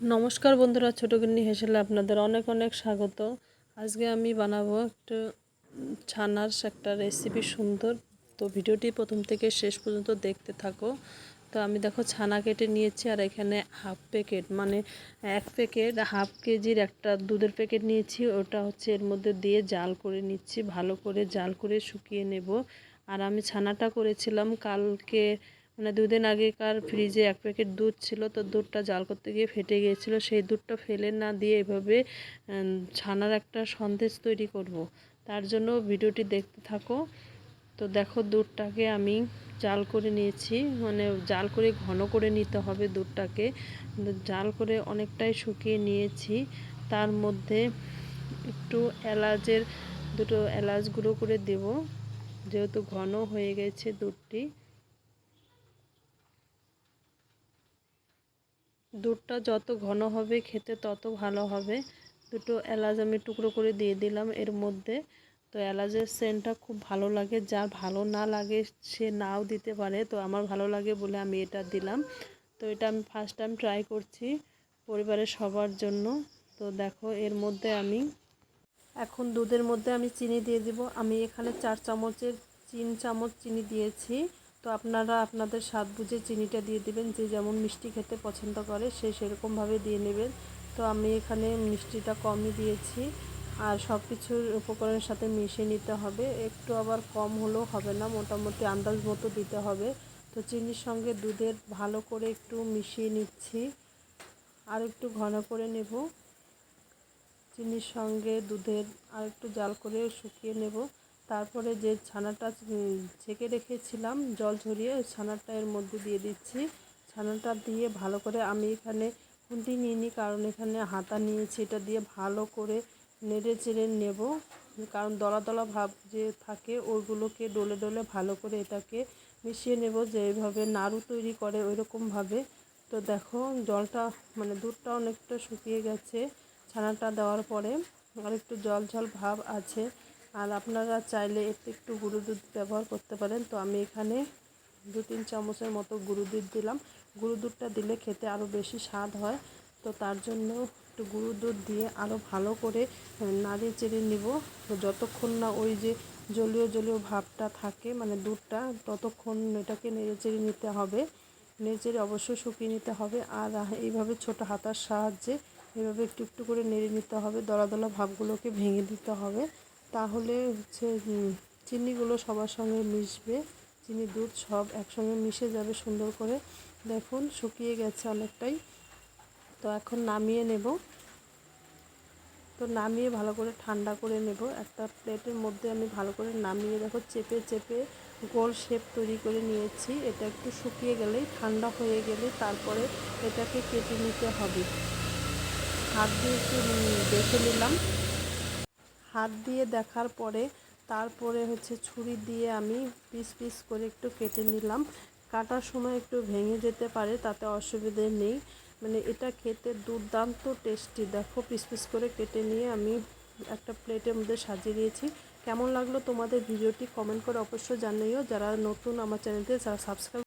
নমস্কার বন্ধুরা, ছোটো গিন্নি হেসেলে আপনাদের অনেক অনেক স্বাগত। আজকে আমি বানাবো একটা ছানার একটা রেসিপি সুন্দর। তো ভিডিওটি প্রথম থেকে শেষ পর্যন্ত দেখতে থাকো। তো আমি দেখো ছানা কেটে নিয়েছি, আর এখানে হাফ প্যাকেট মানে এক প্যাকেট হাফ কেজির একটা দুধের প্যাকেট নিয়েছি। ওটা হচ্ছে এর মধ্যে দিয়ে জাল করে নিচ্ছি, ভালো করে জাল করে শুকিয়ে নেব। আর আমি ছানাটা করেছিলাম কালকে মানে দুদিন আগেকার ফ্রিজে এক প্যাকেট দুধ ছিল, তো দুধটা জাল করতে গিয়ে ফেটে গিয়েছিল। সেই দুধটা ফেলে না দিয়ে এভাবে ছানার একটা সন্দেশ তৈরি করব। তার জন্য ভিডিওটি দেখতে থাকো। তো দেখো দুধটাকে আমি জাল করে নিয়েছি। মানে জাল করে ঘন করে নিতে হবে দুধটাকে। জাল করে অনেকটাই শুকিয়ে নিয়েছি। তার মধ্যে একটু এলাচের, দুটো এলাচ গুঁড়ো করে দেব। যেহেতু ঘন হয়ে গেছে দুধটি। দুধটা যত ঘন হবে, খেতে তত ভালো হবে। দুটো এলাচ আমি টুকরো করে দিয়ে দিলাম এর মধ্যে। তো এলাচের সেন্টটা খুব ভালো লাগে যার ভালো না লাগে সে নাও দিতে পারে। তো আমার ভালো লাগে বলে আমি এটা দিলাম। তো এটা আমি ফার্স্ট টাইম ট্রাই করছি পরিবারের সবার জন্য। তো দেখো, এর মধ্যে আমি এখন দুধের মধ্যে আমি চিনি দিয়ে দিব। আমি এখানে চার চামচের, তিন চামচ চিনি দিয়েছি। তো আপনারা আপনাদের স্বাদ বুঝে চিনিটা দিয়ে দিবেন, যে যেমন মিষ্টি খেতে পছন্দ করে সে সেরকমভাবে দিয়ে নেবেন। তো আমি এখানে মিষ্টিটা কমই দিয়েছি, আর সব কিছুর উপকরণের সাথে মিশিয়ে নিতে হবে। একটু আবার কম হলেও হবে না, মোটামুটি আন্দাজ মতো দিতে হবে। তো চিনির সঙ্গে দুধের ভালো করে একটু মিশিয়ে নিচ্ছি, আর একটু ঘন করে নেব। চিনির সঙ্গে দুধের আর একটু জাল করে শুকিয়ে নেব। তারপরে যে ছানাটা ছেঁকে রেখেছিলাম, জল ঝরিয়ে ওই ছানাটা এর মধ্যে দিয়ে দিচ্ছি। ছানাটা দিয়ে ভালো করে আমি এখানে খুন্তি নিইনি, কারণ এখানে হাতা নিয়েছি। এটা দিয়ে ভালো করে নেড়ে চেড়ে নেব, কারণ দলা দলা ভাব যে থাকে ওইগুলোকে ডলে ডলে ভালো করে এটাকে মিশিয়ে নেব। যে এইভাবে নাড়ু তৈরি করে ওই রকমভাবে তো দেখো, জলটা মানে দুধটা অনেকটা শুকিয়ে গেছে। ছানাটা দেওয়ার পরে আর একটু জল জল ভাব আছে। আর আপনারা চাইলে এতে একটু গুঁড়ো দুধ ব্যবহার করতে পারেন। তো আমি এখানে দু তিন চামচের মতো গুঁড়ো দুধ দিলাম। গুঁড়ো দুধটা দিলে খেতে আরও বেশি স্বাদ হয়। তো তার জন্য একটু গুঁড়ো দুধ দিয়ে আরও ভালো করে নাড়িয়ে চেড়ে নিব। তো যতক্ষণ না ওই যে জলীয় জলীয় ভাবটা থাকে মানে দুধটা, ততক্ষণ এটাকে নেড়ে চেড়ে নিতে হবে। নেড়ে চেড়ে অবশ্যই শুকিয়ে নিতে হবে। আর এইভাবে ছোট হাতার সাহায্যে এভাবে একটু একটু করে নেড়ে নিতে হবে। দলা দলা ভাবগুলোকে ভেঙে দিতে হবে। তাহলে হচ্ছে চিনিগুলো সবার সঙ্গে মিশবে। চিনি, দুধ সব একসঙ্গে মিশে যাবে সুন্দর করে। দেখুন, শুকিয়ে গেছে অনেকটাই। তো এখন নামিয়ে নেব। তো নামিয়ে ভালো করে ঠান্ডা করে নেব। একটা প্লেটের মধ্যে আমি ভালো করে নামিয়ে, দেখো, চেপে চেপে গোল শেপ তৈরি করে নিয়েছি। এটা একটু শুকিয়ে গেলেই, ঠান্ডা হয়ে গেলে তারপরে এটাকে কেটে নিতে হবে। হাত দিয়ে একটু দেখে নিলাম। হাত দিয়ে দেখার পরে তারপরে হচ্ছে ছুরি দিয়ে আমি পিস পিস করে একটু কেটে নিলাম। কাটার সময় একটু ভেঙে যেতে পারে, তাতে অসুবিধে নেই। মানে এটা খেতে দুর্দান্ত টেস্টি। দেখো, পিস পিস করে কেটে নিয়ে আমি একটা প্লেটের মধ্যে সাজিয়ে দিয়েছি। কেমন লাগল তোমাদের ভিডিওটি কমেন্ট করে অবশ্যই জানিও। যারা নতুন আমার চ্যানেলতে যারা সাবস্ক্রাইব